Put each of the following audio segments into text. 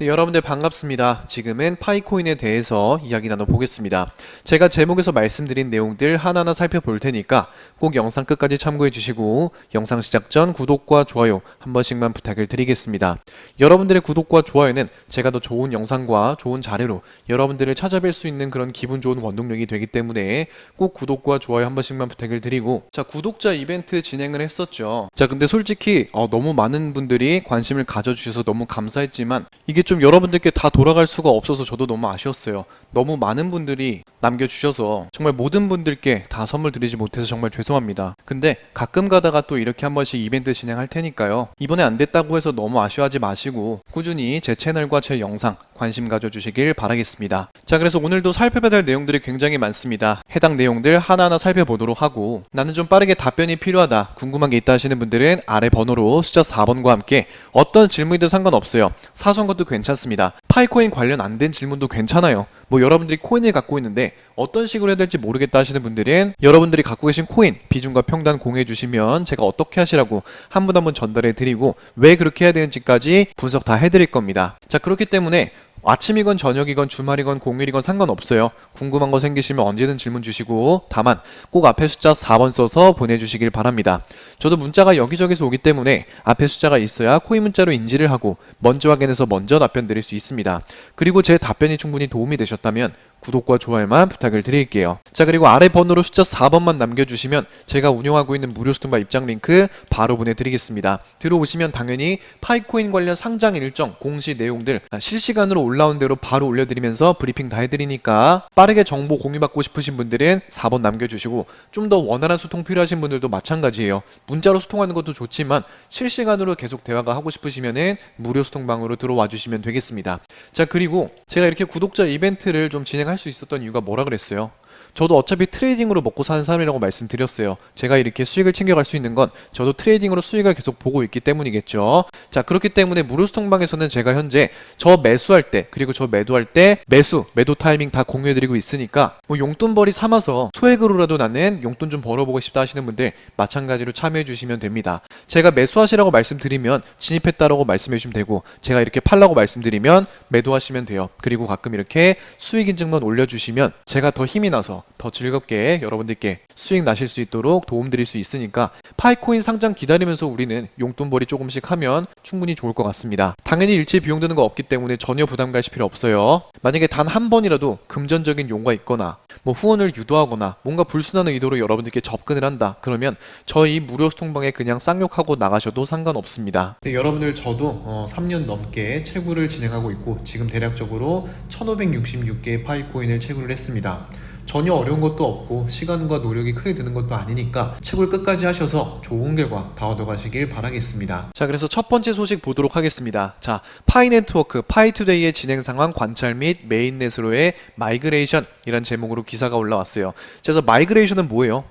네, 여러분들 반갑습니다. 지금은 파이코인에 대해서 이야기 나눠보겠습니다. 제가 제목에서 말씀드린 내용들 하나하나 살펴볼 테니까 꼭 영상 끝까지 참고해 주시고 영상 시작 전 구독과 좋아요 한 번씩만 부탁을 드리겠습니다. 여러분들의 구독과 좋아요는 제가 더 좋은 영상과 좋은 자료로 여러분들을 찾아뵐 수 있는 그런 기분 좋은 원동력이 되기 때문에 꼭 구독과 좋아요 한 번씩만 부탁을 드리고 자 구독자 이벤트 진행을 했었죠. 자 근데 솔직히 어, 너무 많은 분들이 관심을 가져주셔서 너무 감사했지만 이게 좀 여러분들께 다 돌아갈 수가 없어서 저도 너무 아쉬웠어요. 너무 많은 분들이 남겨주셔서 정말 모든 분들께 다 선물 드리지 못해서 정말 죄송합니다. 근데 가끔 가다가 또 이렇게 한 번씩 이벤트 진행할 테니까요. 이번에 안 됐다고 해서 너무 아쉬워하지 마시고 꾸준히 제 채널과 제 영상 관심 가져주시길 바라겠습니다. 자, 그래서 오늘도 살펴봐야 될 내용들이 굉장히 많습니다. 해당 내용들 하나하나 살펴보도록 하고 나는 좀 빠르게 답변이 필요하다. 궁금한 게 있다 하시는 분들은 아래 번호로 숫자 4번과 함께 어떤 질문이든 상관없어요. 사소한 것도 괜찮 습니다. 파이코인 관련 안 된 질문도 괜찮아요. 뭐 여러분들이 코인을 갖고 있는데 어떤 식으로 해야 될지 모르겠다 하시는 분들은 여러분들이 갖고 계신 코인 비중과 평단 공유해 주시면 제가 어떻게 하시라고 한 분 한 분 전달해 드리고 왜 그렇게 해야 되는지까지 분석 다 해드릴 겁니다. 자 그렇기 때문에 아침이건 저녁이건 주말이건 공휴일이건 상관없어요. 궁금한 거 생기시면 언제든 질문 주시고 다만 꼭 앞에 숫자 4번 써서 보내주시길 바랍니다. 저도 문자가 여기저기서 오기 때문에 앞에 숫자가 있어야 코인 문자로 인지를 하고 먼저 확인해서 먼저 답변 드릴 수 있습니다. 그리고 제 답변이 충분히 도움이 되셨다면 구독과 좋아요만 부탁을 드릴게요. 자, 그리고 아래 번호로 숫자 4번만 남겨주시면 제가 운영하고 있는 무료 스톤바 입장 링크 바로 보내드리겠습니다. 들어오시면 당연히 파이코인 관련 상장 일정, 공시 내용들 실시간으로 올라온 대로 바로 올려드리면서 브리핑 다 해드리니까 빠르게 정보 공유받고 싶으신 분들은 4번 남겨주시고 좀 더 원활한 소통 필요하신 분들도 마찬가지예요. 문자로 소통하는 것도 좋지만 실시간으로 계속 대화가 하고 싶으시면은 무료 소통방으로 들어와 주시면 되겠습니다. 자, 그리고 제가 이렇게 구독자 이벤트를 좀 진행 할 수 있었던 이유가 뭐라 그랬어요? 저도 어차피 트레이딩으로 먹고 사는 사람이라고 말씀드렸어요. 제가 이렇게 수익을 챙겨갈 수 있는 건 저도 트레이딩으로 수익을 계속 보고 있기 때문이겠죠. 자, 그렇기 때문에 무료 스톡방에서는 제가 현재 저 매수할 때 그리고 저 매도할 때 매수, 매도 타이밍 다 공유해드리고 있으니까 뭐 용돈벌이 삼아서 소액으로라도 나는 용돈 좀 벌어보고 싶다 하시는 분들 마찬가지로 참여해 주시면 됩니다. 제가 매수하시라고 말씀드리면 진입했다라고 말씀해 주시면 되고 제가 이렇게 팔라고 말씀드리면 매도하시면 돼요. 그리고 가끔 이렇게 수익 인증만 올려주시면 제가 더 힘이 나서 더 즐겁게 여러분들께 수익 나실 수 있도록 도움드릴 수 있으니까 파이코인 상장 기다리면서 우리는 용돈벌이 조금씩 하면 충분히 좋을 것 같습니다. 당연히 일체 비용 드는 거 없기 때문에 전혀 부담 가실 필요 없어요. 만약에 단 한 번이라도 금전적인 용과 있거나 뭐 후원을 유도하거나 뭔가 불순한 의도로 여러분들께 접근을 한다. 그러면 저희 무료 소통방에 그냥 쌍욕하고 나가셔도 상관없습니다. 네, 여러분들 저도 어, 3년 넘게 채굴을 진행하고 있고 지금 대략적으로 1566개의 파이코인을 채굴을 했습니다. 전혀 어려운 것도 없고 시간과 노력이 크게 드는 것도 아니니까 채굴 끝까지 하셔서 좋은 결과 다 얻어가시길 바라겠습니다. 자, 그래서 첫 번째 소식 보도록 하겠습니다. 자, 파이 네트워크 파이투데이의 진행 상황 관찰 및 메인넷으로의 마이그레이션이란 제목으로 기사가 올라왔어요. 그래서 마이그레이션은 뭐예요?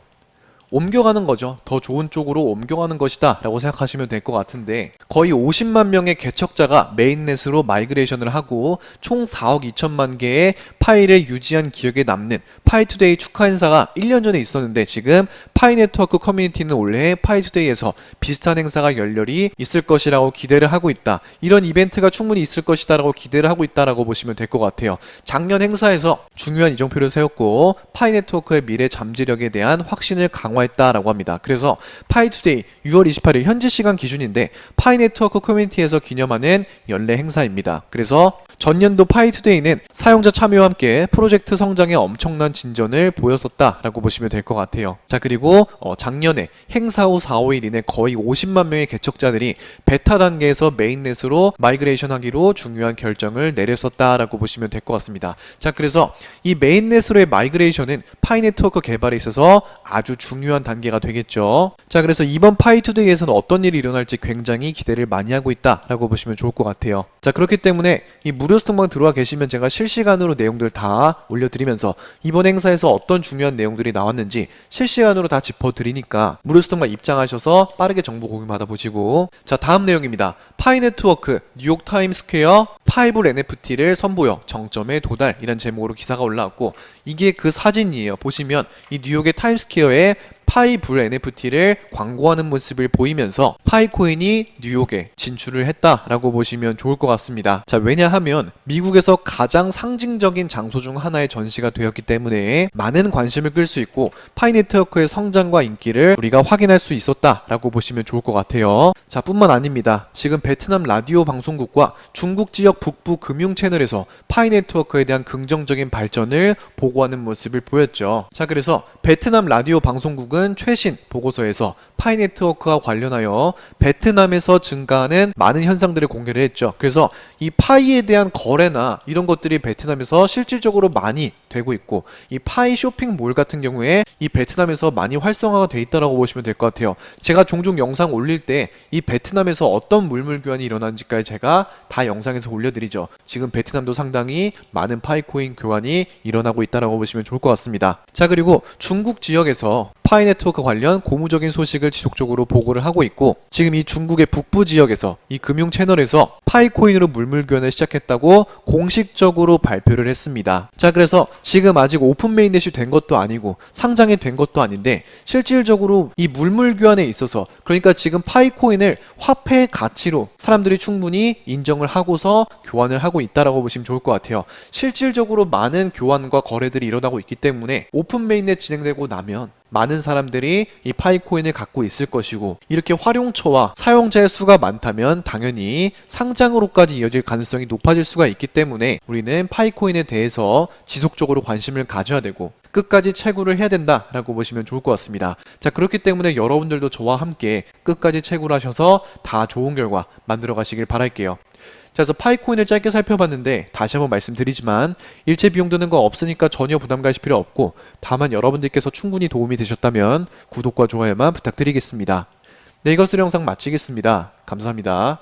옮겨가는 거죠. 더 좋은 쪽으로 옮겨가는 것이다 라고 생각하시면 될 것 같은데 거의 50만 명의 개척자가 메인넷으로 마이그레이션을 하고 총 4억 2천만 개의 파일을 유지한 기억에 남는 파이투데이 축하 행사가 1년 전에 있었는데 지금 파이 네트워크 커뮤니티는 올해 파이투데이에서 비슷한 행사가 열렬히 있을 것이라고 기대를 하고 있다. 이런 이벤트가 충분히 있을 것이다 라고 기대를 하고 있다라고 보시면 될 것 같아요. 작년 행사에서 중요한 이정표를 세웠고 파이 네트워크의 미래 잠재력에 대한 확신을 강화 강화했다라고 합니다. 그래서 파이투데이 6월 28일 현지 시간 기준인데 파이 네트워크 커뮤니티에서 기념하는 연례 행사입니다. 그래서 전년도 파이투데이는 사용자 참여와 함께 프로젝트 성장에 엄청난 진전을 보였었다라고 보시면 될 것 같아요. 자 그리고 어, 작년에 행사 후 4, 5일 이내 거의 50만 명의 개척자들이 베타 단계에서 메인넷으로 마이그레이션 하기로 중요한 결정을 내렸었다라고 보시면 될 것 같습니다. 자 그래서 이 메인넷으로의 마이그레이션은 파이 네트워크 개발에 있어서 아주 중요한 단계가 되겠죠. 자 그래서 이번 파이투데이에서는 어떤 일이 일어날지 굉장히 기대를 많이 하고 있다라고 보시면 좋을 것 같아요. 자 그렇기 때문에 이 무료 스톡방 들어와 계시면 제가 실시간으로 내용들 다 올려드리면서 이번 행사에서 어떤 중요한 내용들이 나왔는지 실시간으로 다 짚어드리니까 무료 스톡방 입장하셔서 빠르게 정보 공유 받아보시고 자 다음 내용입니다. 파이 네트워크 뉴욕 타임 스퀘어 파이블 NFT를 선보여 정점에 도달 이란 제목으로 기사가 올라왔고 이게 그 사진이에요. 보시면 이 뉴욕의 타임스퀘어에 파이 불 NFT를 광고하는 모습을 보이면서 파이코인이 뉴욕에 진출을 했다라고 보시면 좋을 것 같습니다. 자, 왜냐하면 미국에서 가장 상징적인 장소 중 하나의 전시가 되었기 때문에 많은 관심을 끌 수 있고 파이 네트워크의 성장과 인기를 우리가 확인할 수 있었다라고 보시면 좋을 것 같아요. 자, 뿐만 아닙니다. 지금 베트남 라디오 방송국과 중국 지역 북부 금융 채널에서 파이 네트워크에 대한 긍정적인 발전을 보고하는 모습을 보였죠. 자, 그래서 베트남 라디오 방송 국은 최신 보고서에서 파이 네트워크와 관련하여 베트남에서 증가하는 많은 현상들을 공개를 했죠. 그래서 이 파이에 대한 거래나 이런 것들이 베트남에서 실질적으로 많이 되고 있고 이 파이 쇼핑몰 같은 경우에 이 베트남에서 많이 활성화가 돼 있다라고 보시면 될 것 같아요. 제가 종종 영상 올릴 때 이 베트남에서 어떤 물물 교환이 일어난지까지 제가 다 영상에서 올려드리죠. 지금 베트남도 상당히 많은 파이 코인 교환이 일어나고 있다라고 보시면 좋을 것 같습니다. 자 그리고 중국 지역에서 파이 네트워크 관련 고무적인 소식을 지속적으로 보고를 하고 있고 지금 이 중국의 북부 지역에서 이 금융 채널에서 파이코인으로 물물 교환을 시작했다고 공식적으로 발표를 했습니다. 자 그래서 지금 아직 오픈 메인넷이 된 것도 아니고 상장이 된 것도 아닌데 실질적으로 이 물물 교환에 있어서 그러니까 지금 파이코인을 화폐 가치로 사람들이 충분히 인정을 하고서 교환을 하고 있다라고 보시면 좋을 것 같아요. 실질적으로 많은 교환과 거래들이 일어나고 있기 때문에 오픈 메인넷 진행되고 나면 많은 사람들이 이 파이코인을 갖고 있을 것이고 이렇게 활용처와 사용자의 수가 많다면 당연히 상장으로까지 이어질 가능성이 높아질 수가 있기 때문에 우리는 파이코인에 대해서 지속적으로 관심을 가져야 되고 끝까지 채굴을 해야 된다라고 보시면 좋을 것 같습니다. 자, 그렇기 때문에 여러분들도 저와 함께 끝까지 채굴 하셔서 다 좋은 결과 만들어 가시길 바랄게요. 자, 그래서 파이코인을 짧게 살펴봤는데 다시 한번 말씀드리지만 일체 비용 드는 거 없으니까 전혀 부담 가실 필요 없고 다만 여러분들께서 충분히 도움이 되셨다면 구독과 좋아요만 부탁드리겠습니다. 네, 이것으로 영상 마치겠습니다. 감사합니다.